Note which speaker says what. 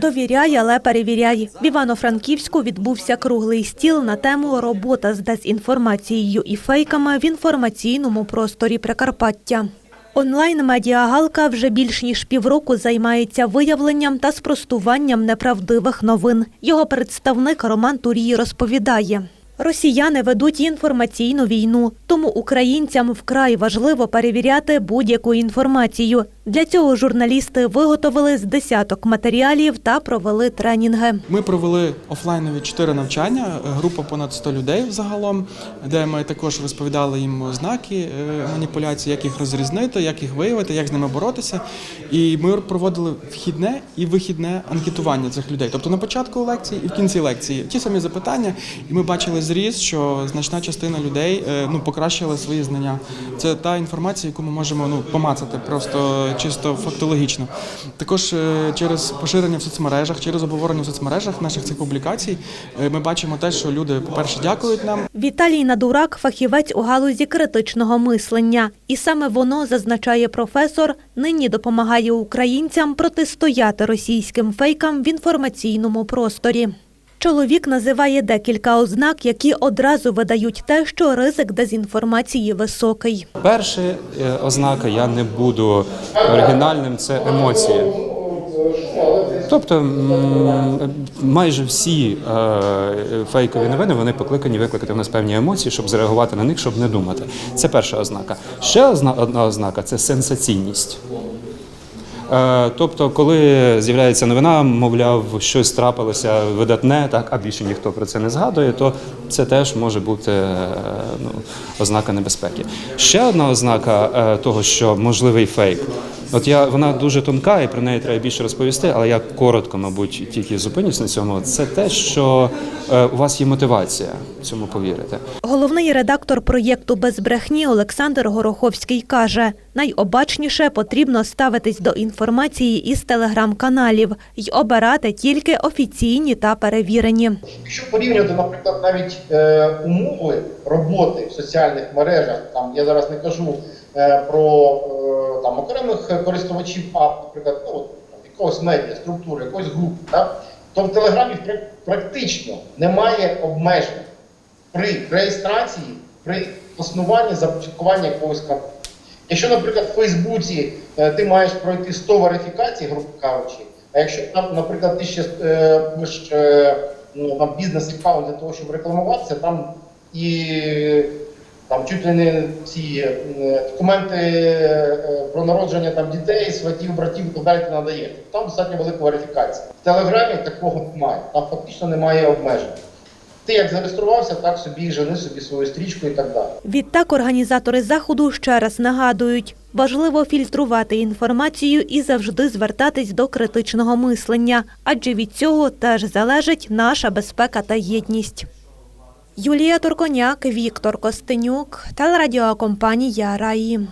Speaker 1: Довіряй, але перевіряй. В Івано-Франківську відбувся круглий стіл на тему робота з дезінформацією і фейками в інформаційному просторі Прикарпаття. Онлайн-медіагалка вже більш ніж півроку займається виявленням та спростуванням неправдивих новин. Його представник Роман Турій розповідає. Росіяни ведуть інформаційну війну, тому українцям вкрай важливо перевіряти будь-яку інформацію. Для цього журналісти виготовили з десяток матеріалів та провели тренінги.
Speaker 2: Ми провели офлайнові чотири навчання, е, група понад 100 людей взагалом, де ми також розповідали їм ознаки е, маніпуляцій, як їх розрізнити, як їх виявити, як з ними боротися. І ми проводили вхідне і вихідне анкетування цих людей. Тобто на початку лекції і в кінці лекції ті самі запитання, і ми бачили зріз, що значна частина людей е, ну покращила свої знання. Це та інформація, яку ми можемо ну помацати просто чисто фактологічно. Також е, через поширення в соцмережах, через обговорення в соцмережах наших цих публікацій, е, ми бачимо те, що люди, по-перше, дякують нам.
Speaker 1: Віталій Надурак – фахівець у галузі критичного мислення. І саме воно, зазначає професор, нині допомагає українцям протистояти російським фейкам в інформаційному просторі. Чоловік називає декілька ознак, які одразу видають те, що ризик дезінформації високий.
Speaker 3: Перша е, ознака я не буду оригінальним це емоції. Тобто майже всі е, фейкові новини вони покликані викликати в нас певні емоції, щоб зреагувати на них, щоб не думати. Це перша ознака. Ще одна, ознака це сенсаційність. Е, Тобто, коли з'являється новина, мовляв, щось трапилося видатне, так а більше ніхто про це не згадує, то це теж може бути е, ну, ознака небезпеки. Ще одна ознака е, того, що можливий фейк. От я вона дуже тонка, і про неї треба більше розповісти, але я коротко, мабуть, тільки зупинюсь на цьому. Це те, що е, у вас є мотивація цьому повірити.
Speaker 1: Головний редактор проєкту «Без брехні» Олександр Гороховський каже, найобачніше потрібно ставитись до інформації із телеграм-каналів й обирати тільки офіційні та перевірені.
Speaker 4: Якщо порівнювати, наприклад, навіть е, умови роботи в соціальних мережах, там я зараз не кажу е, про е, там окремих користувачів ап, наприклад, ну, якогось медіа, структури, якоїсь групи, так? то в Телеграмі практично немає обмежень при реєстрації, при основанні започаткуванні якогось каналу. Якщо, наприклад, в Фейсбуці е, ти маєш пройти 100 верифікацій, грубо кажучи, а якщо наприклад, ти ще е, будеш е, ну, бізнес-аккаунт для того, щоб рекламуватися, там і там чуть ли не ці е, документи е, про народження там дітей, сватів, братів так далі. Там достатньо велика верифікація. В Телеграмі такого немає. Там фактично немає обмежень. Ти як зареєструвався, так собі жени собі свою стрічку і так далі.
Speaker 1: Відтак організатори заходу ще раз нагадують, важливо фільтрувати інформацію і завжди звертатись до критичного мислення, адже від цього теж залежить наша безпека та єдність. Юлія Турконяк, Віктор Костенюк, телерадіокомпанія Раї.